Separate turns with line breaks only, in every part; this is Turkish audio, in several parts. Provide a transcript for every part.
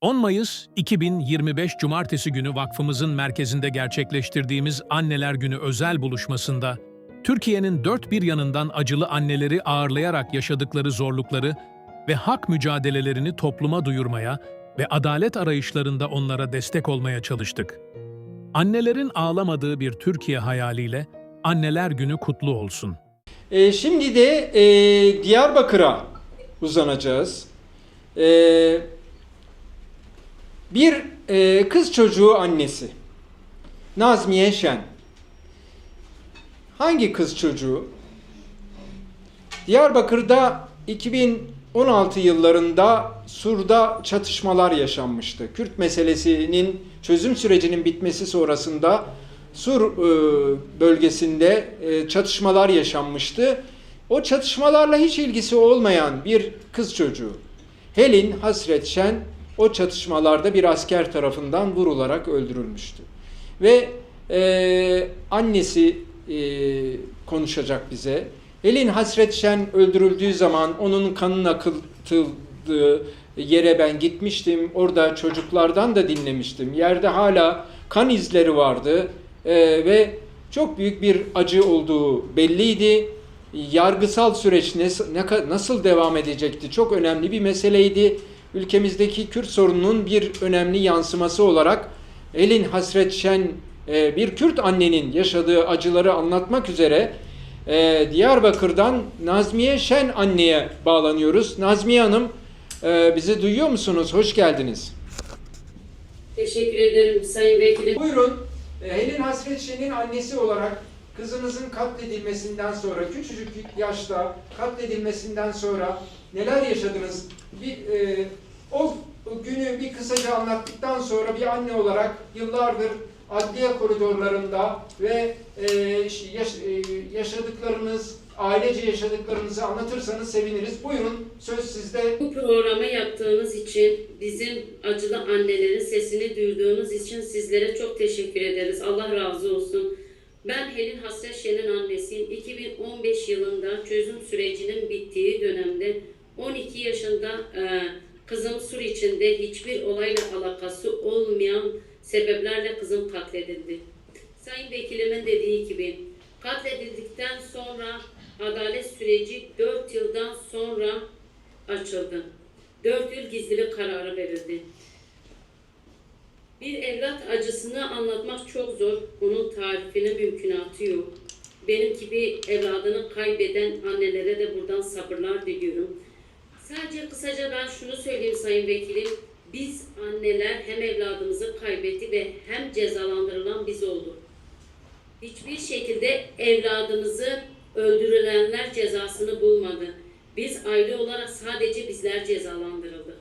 10 Mayıs 2025 Cumartesi günü vakfımızın merkezinde gerçekleştirdiğimiz Anneler Günü özel buluşmasında, Türkiye'nin dört bir yanından acılı anneleri ağırlayarak yaşadıkları zorlukları ve hak mücadelelerini topluma duyurmaya ve adalet arayışlarında onlara destek olmaya çalıştık. Annelerin ağlamadığı bir Türkiye hayaliyle Anneler Günü kutlu olsun.
E, şimdi de e, Diyarbakır'a uzanacağız. E, bir e, kız çocuğu annesi. Nazmiye Şen. Hangi kız çocuğu? Diyarbakır'da 2016 yıllarında Sur'da çatışmalar yaşanmıştı. Kürt meselesinin çözüm sürecinin bitmesi sonrasında Sur e, bölgesinde e, çatışmalar yaşanmıştı. O çatışmalarla hiç ilgisi olmayan bir kız çocuğu. Helin Hasret Şen o çatışmalarda bir asker tarafından vurularak öldürülmüştü. Ve e, annesi e, konuşacak bize. Helin Hasret Şen öldürüldüğü zaman onun kanın akıtıldığı yere ben gitmiştim. Orada çocuklardan da dinlemiştim. Yerde hala kan izleri vardı Ee, ve çok büyük bir acı olduğu belliydi. Yargısal süreç nasıl devam edecekti çok önemli bir meseleydi. Ülkemizdeki Kürt sorununun bir önemli yansıması olarak Elin Hasret Şen e, bir Kürt annenin yaşadığı acıları anlatmak üzere e, Diyarbakır'dan Nazmiye Şen anneye bağlanıyoruz. Nazmiye Hanım e, bizi duyuyor musunuz? Hoş geldiniz.
Teşekkür ederim Sayın Vekilim.
Buyurun. Helin Hasret Şen'in annesi olarak kızınızın katledilmesinden sonra, küçücük yaşta katledilmesinden sonra neler yaşadınız? Bir, e, o günü bir kısaca anlattıktan sonra bir anne olarak yıllardır adliye koridorlarında ve e, yaş- e, yaşadıklarınız, ailece yaşadıklarınızı anlatırsanız seviniriz. Buyurun söz sizde.
Bu programı yaptığınız için, bizim acılı annelerin sesini duyduğunuz için sizlere çok teşekkür ederiz. Allah razı olsun. Ben Helin Hasret Şen'in annesiyim. 2015 yılında çözüm sürecinin bittiği dönemde 12 yaşında e, kızım Sur içinde hiçbir olayla alakası olmayan sebeplerle kızım katledildi. Sayın Vekilimin dediği gibi katledildikten sonra adalet süreci 4 yıldan sonra açıldı. 4 yıl gizlilik kararı verildi. Bir evlat acısını anlatmak çok zor. Onun tarifine mümkünatı yok. Benim gibi evladını kaybeden annelere de buradan sabırlar diliyorum. Sadece kısaca ben şunu söyleyeyim Sayın Vekilim. Biz anneler hem evladımızı kaybetti ve hem cezalandırılan biz olduk. Hiçbir şekilde evladımızı öldürülenler cezasını bulmadı. Biz aile olarak sadece bizler cezalandırıldı.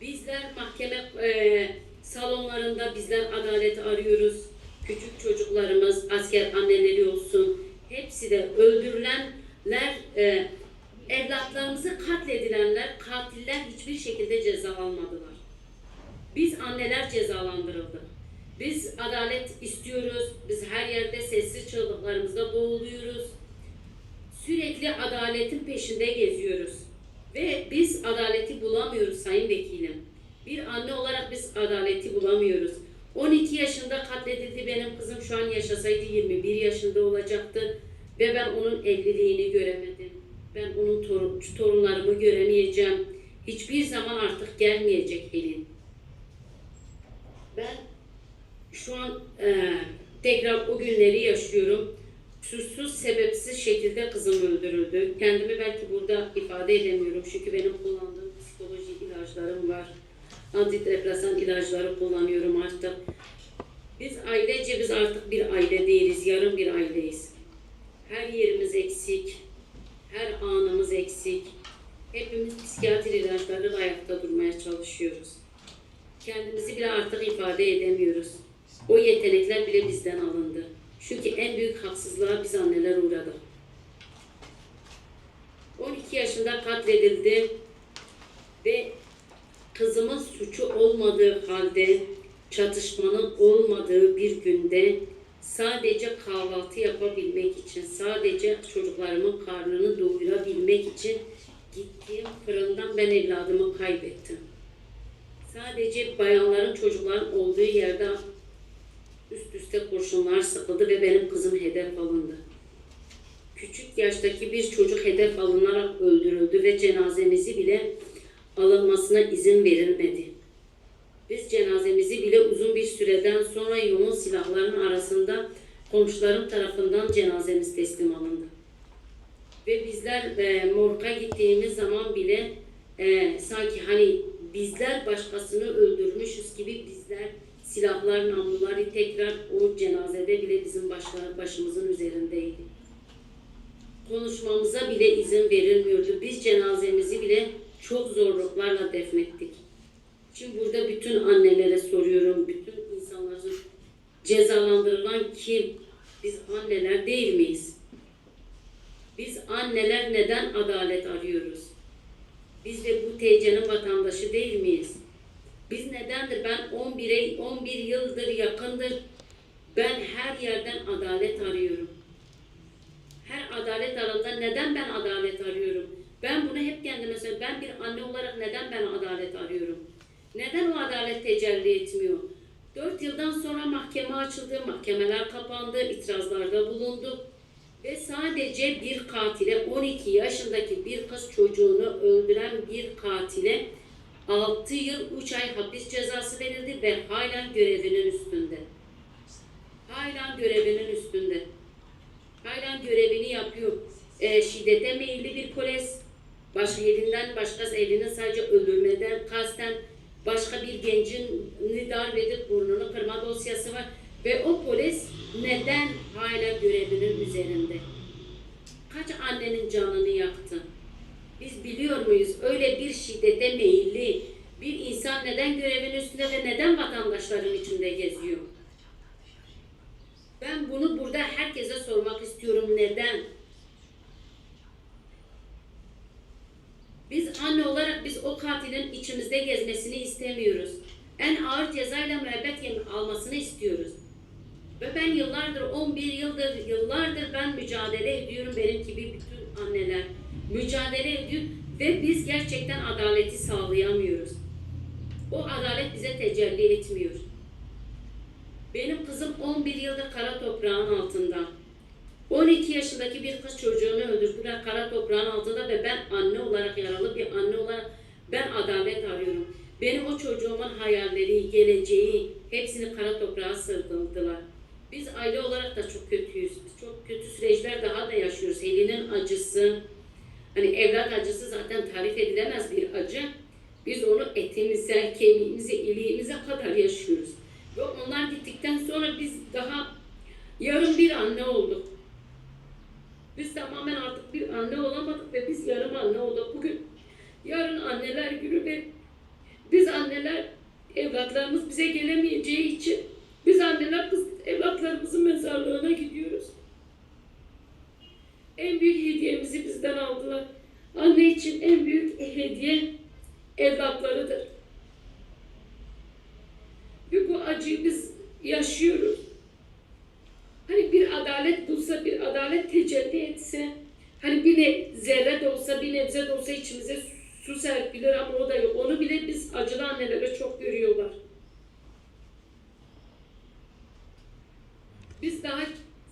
Bizler mahkeme e, salonlarında bizler adaleti arıyoruz. Küçük çocuklarımız, asker anneleri olsun. Hepsi de öldürülenler, e, evlatlarımızı katledilenler, katiller hiçbir şekilde ceza almadılar. Biz anneler cezalandırıldı. Biz adalet istiyoruz. Biz her yerde sessiz çığlıklarımızda boğuluyoruz. Sürekli adaletin peşinde geziyoruz. Ve biz adaleti bulamıyoruz Sayın Vekilim. Bir anne olarak biz adaleti bulamıyoruz. 12 yaşında katledildi benim kızım şu an yaşasaydı 21 yaşında olacaktı. Ve ben onun evliliğini göremedim. Ben onun torun, torunlarımı göremeyeceğim. Hiçbir zaman artık gelmeyecek Helin. Ben şu an e, tekrar o günleri yaşıyorum. Suçsuz sebepsiz şekilde kızım öldürüldü. Kendimi belki burada ifade edemiyorum çünkü benim kullandığım psikoloji ilaçlarım var. Antidepresan ilaçları kullanıyorum artık. Biz ailece biz artık bir aile değiliz, yarım bir aileyiz. Her yerimiz eksik, her anımız eksik. Hepimiz psikiyatri ilaçlarıyla ayakta durmaya çalışıyoruz. Kendimizi bile artık ifade edemiyoruz. O yetenekler bile bizden alındı. Çünkü en büyük haksızlığa biz anneler uğradık. 12 yaşında katledildi ve kızımın suçu olmadığı halde çatışmanın olmadığı bir günde sadece kahvaltı yapabilmek için, sadece çocuklarımın karnını doyurabilmek için gittiğim fırından ben evladımı kaybettim. Sadece bayanların, çocukların olduğu yerde üst üste kurşunlar sıkıldı ve benim kızım hedef alındı. Küçük yaştaki bir çocuk hedef alınarak öldürüldü ve cenazemizi bile alınmasına izin verilmedi. Biz cenazemizi bile uzun bir süreden sonra yoğun silahların arasında komşularım tarafından cenazemiz teslim alındı. Ve bizler e, morga gittiğimiz zaman bile e, sanki hani bizler başkasını öldürmüşüz gibi bizler silahlar, namluları tekrar o cenazede bile bizim başlar, başımızın üzerindeydi. Konuşmamıza bile izin verilmiyordu. Biz cenazemizi bile çok zorluklarla defnettik. Şimdi burada bütün annelere soruyorum, bütün insanların cezalandırılan kim? Biz anneler değil miyiz? Biz anneler neden adalet arıyoruz? Biz de bu TC'nin vatandaşı değil miyiz? Biz nedendir? Ben 11'e 11 yıldır yakındır ben her yerden adalet arıyorum. Her adalet alanında neden ben adalet arıyorum? Ben bunu hep kendime söylüyorum. Ben bir anne olarak neden ben adalet arıyorum? Neden o adalet tecelli etmiyor? 4 yıldan sonra mahkeme açıldı, mahkemeler kapandı, itirazlarda bulundu. Ve sadece bir katile, 12 yaşındaki bir kız çocuğunu öldüren bir katile 6 yıl 3 ay hapis cezası verildi ve halen görevinin üstünde. Halen görevinin üstünde. Halen görevini yapıyor. E, şiddete meyilli bir polis. Baş, elinden başkası elini sadece öldürmeden kasten başka bir gencin darp edip burnunu kırma dosyası var. Ve o polis neden hala görevinin üzerinde? Kaç annenin canını yaktı? Biz biliyor muyuz öyle bir şiddete meyilli bir insan neden görevin üstünde ve neden vatandaşların içinde geziyor? Ben bunu burada herkese sormak istiyorum. Neden? Biz anne olarak biz o katilin içimizde gezmesini istemiyoruz. En ağır cezayla müebbet yemi almasını istiyoruz. Ve ben yıllardır, 11 yıldır, yıllardır ben mücadele ediyorum benim gibi bütün anneler. Mücadele ediyor ve biz gerçekten adaleti sağlayamıyoruz. O adalet bize tecelli etmiyor. Benim kızım 11 yıldır kara toprağın altında. 12 yaşındaki bir kız çocuğunu öldürdüler kara toprağın altında ve ben anne olarak yaralı bir anne olarak ben adalet arıyorum. Benim o çocuğumun hayalleri, geleceği hepsini kara toprağa sığdırdılar. Biz aile olarak da çok kötüyüz. Biz çok kötü süreçler daha da yaşıyoruz. Helinin acısı, hani evlat acısı zaten tarif edilemez bir acı. Biz onu etimize, kemiğimize, iliğimize kadar yaşıyoruz. Ve onlar gittikten sonra biz daha yarım bir anne olduk. Biz tamamen artık anne olamadık ve biz yarım anne olduk. Bugün yarın anneler günü ve biz anneler evlatlarımız bize gelemeyeceği için biz anneler kız evlatlarımızın mezarlığına gidiyoruz. En büyük hediyemizi bizden aldılar. Anne için en büyük hediye evlatlarıdır. Ve bu acıyı biz yaşıyoruz. Hani bir adalet bulsa, bir adalet tecelli etse, hani bir ne, zerre de olsa, bir nebze de olsa içimize su serpilir ama o da yok. Onu bile biz acılı annelere çok görüyorlar. Biz daha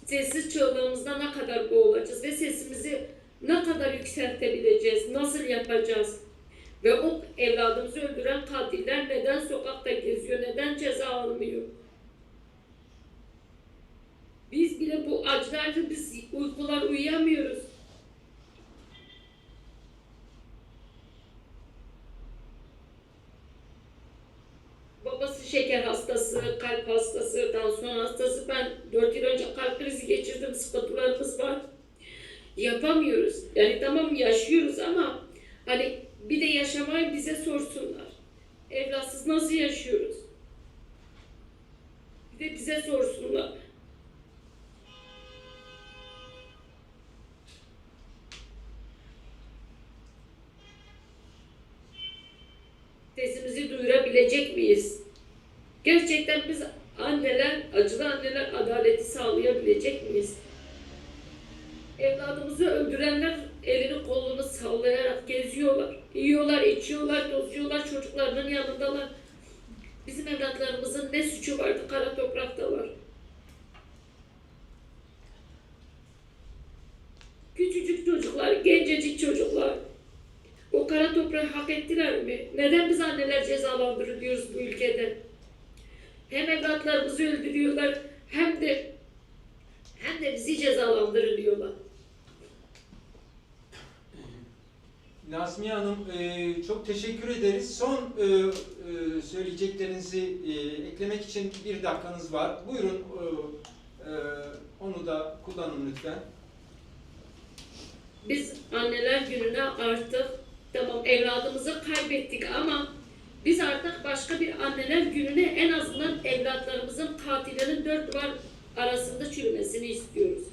sessiz çığlığımızda ne kadar boğulacağız ve sesimizi ne kadar yükseltebileceğiz, nasıl yapacağız? Ve o evladımızı öldüren katiller neden sokakta geziyor, neden ceza almıyor? Biz bile bu acılarla biz uykular uyuyamıyoruz. Şeker hastası, kalp hastası, tansiyon hastası. Ben 4 yıl önce kalp krizi geçirdim, sıkıntılarımız var. Yapamıyoruz. Yani tamam yaşıyoruz ama hani bir de yaşamayı bize sorsunlar. Evlatsız nasıl yaşıyoruz? Bir de bize sorsunlar. Sesimizi duyurabilecek miyiz? Gerçekten biz anneler, acılı anneler adaleti sağlayabilecek miyiz? Evladımızı öldürenler elini kolunu sallayarak geziyorlar. Yiyorlar, içiyorlar, tozuyorlar, çocuklarının yanındalar. evladımızın ne suçu vardı kara toprakta var. Küçücük çocuklar, gencecik çocuklar. O kara toprağı hak ettiler mi? Neden biz anneler cezalandırılıyoruz bu ülkede? Hem evlatlarımızı öldürüyorlar hem de hem de bizi cezalandırılıyorlar.
Nazmiye Hanım e, çok teşekkür ederiz. Son e, e, söyleyeceklerinizi e, eklemek için bir dakikanız var. Buyurun e, e, onu da kullanın lütfen.
Biz anneler gününe artık tamam evladımızı kaybettik ama biz artık başka bir anneler gününe en azından evlatlarımızın katilinin dört duvar arasında çürümesini istiyoruz.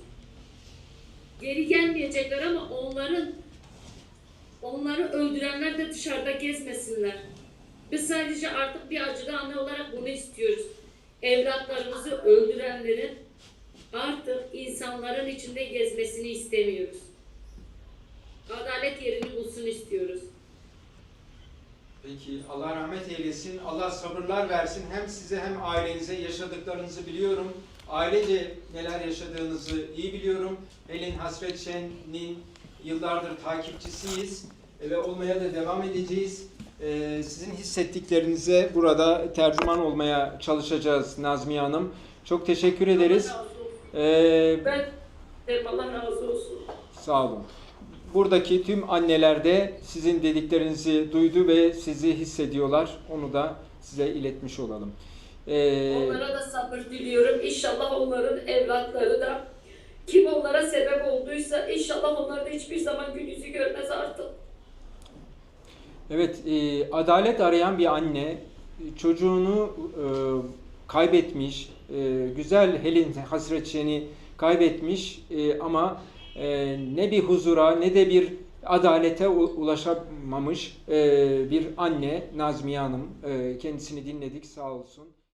Geri gelmeyecekler ama onların onları öldürenler de dışarıda gezmesinler. Biz sadece artık bir acılı anne olarak bunu istiyoruz. Evlatlarımızı öldürenlerin artık insanların içinde gezmesini istemiyoruz. Adalet yerini bulsun istiyoruz.
Peki Allah rahmet eylesin. Allah sabırlar versin. Hem size hem ailenize yaşadıklarınızı biliyorum. Ailece neler yaşadığınızı iyi biliyorum. Helin Hasret Şen'in yıllardır takipçisiyiz e, ve olmaya da devam edeceğiz. Ee, Sizin hissettiklerinize burada tercüman olmaya çalışacağız Nazmiye Hanım. Çok teşekkür ederiz. Ee,
Ben derim Allah razı olsun.
Sağ olun. Buradaki tüm anneler de sizin dediklerinizi duydu ve sizi hissediyorlar. Onu da size iletmiş olalım. Ee,
Onlara da sabır diliyorum. İnşallah onların evlatları da kim onlara sebep olduysa inşallah onlar da hiçbir zaman gün yüzü görmez artık.
evet, e, adalet arayan bir anne çocuğunu e, kaybetmiş, e, güzel Helin Hasretçen'i kaybetmiş e, ama e, ne bir huzura ne de bir adalete ulaşamamış e, bir anne Nazmiye Hanım. E, kendisini dinledik sağ olsun.